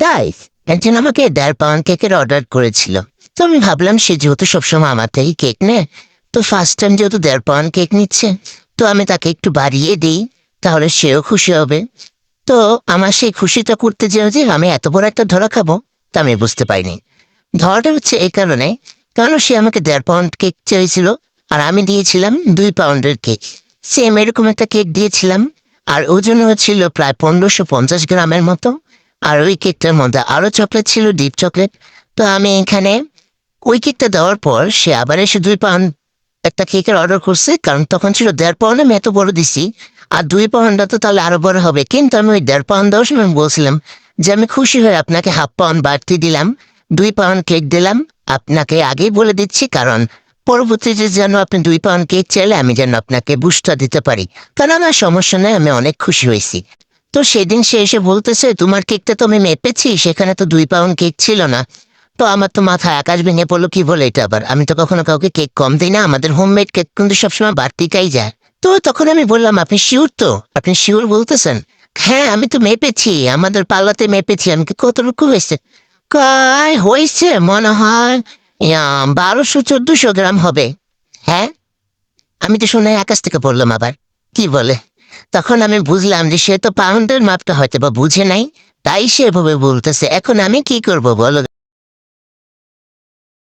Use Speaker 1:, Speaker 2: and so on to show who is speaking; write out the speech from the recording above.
Speaker 1: Guys একজন আমাকে দেড় পাউন্ড কেকের অর্ডার করেছিল। তো আমি ভাবলাম, সে যেহেতু সবসময় আমার থেকে কেক নেয়, তো ফার্স্ট টাইম যেহেতু দেড় পাউন্ড কেক নিচ্ছে, তো আমি তাকে একটু বাড়িয়ে দিই, তাহলে সেও খুশি হবে। তো আমার সেই খুশিটা করতে যেও যে আমি এত বড় একটা ধরা খাব, তা আমি বুঝতে পারিনি। ধরাটা হচ্ছে এই কারণে কারণ সে আমাকে দেড় পাউন্ড কেক চেয়েছিল, আর আমি দিয়েছিলাম দুই পাউন্ডের কেক সেম এরকম একটা কেক দিয়েছিলাম, আর ওজন হচ্ছিল প্রায় পনেরোশো পঞ্চাশ গ্রামের মতো। আর ওই কেকটার মধ্যে আরও চকলেট ছিল ডিপ চকলেট তো আমি এখানে ওই কেকটা দেওয়ার পর সে আবার এসে দুই পাউন্ড একটা কেকের অর্ডার করছে, কারণ তখন ছিল দেড় পাউন্ড, আমি এত বড় দিছি। আর দুই পাউন্ডটা তো তাহলে আরও বড় হবে। কিন্তু আমি ওই দেড় পাউন্ড দেওয়ার সময় বলছিলাম যে আমি খুশি হয়ে আপনাকে হাফ পাউন্ড বাড়তি দিলাম, দুই পাউন্ড কেক দিলাম। আপনাকে আগেই বলে দিচ্ছি, কারণ পরবর্তীতে যেন আপনি দুই পাউন্ড কেক চাইলে আমি যেন আপনাকে বুস্টার দিতে পারি। কারণ আমার সমস্যা নেই, আমি অনেক খুশি হয়েছি। তো সেদিন সে এসে বলতেছে, তোমার কেকটা তো আমি মেপেছি, সেখানে তো দুই পাউন্ড কেক ছিল না। তো আমার তো মাথা আকাশ ভেঙে পড়ল, কি বলে এটা আবার? আমি তো কখনো কাউকে কেক কম দিই না, আমাদের হোমমেড কেক কিন্তু সবসময় বাড়তিটাই যায়। তো তখন আমি বললাম, আপনি শিওর তো? আপনি শিওর বলতেছেন? হ্যাঁ আমি তো মেপেছি, আমাদের পাল্লাতে মেপেছি, আমি কতটুকু হয়েছে? কয়, হয়েছে, মনে হয় বারোশো চোদ্দশো গ্রাম হবে। হ্যাঁ? আমি তো শুনে আকাশ থেকে বললাম আবার, কি বলে? তখন আমি বুঝলাম যে সে তো পাউন্ডের মাপটা হয়তো বা বুঝে নাই, তাই সে এভাবে বলতেছে। এখন আমি কি করব বলো?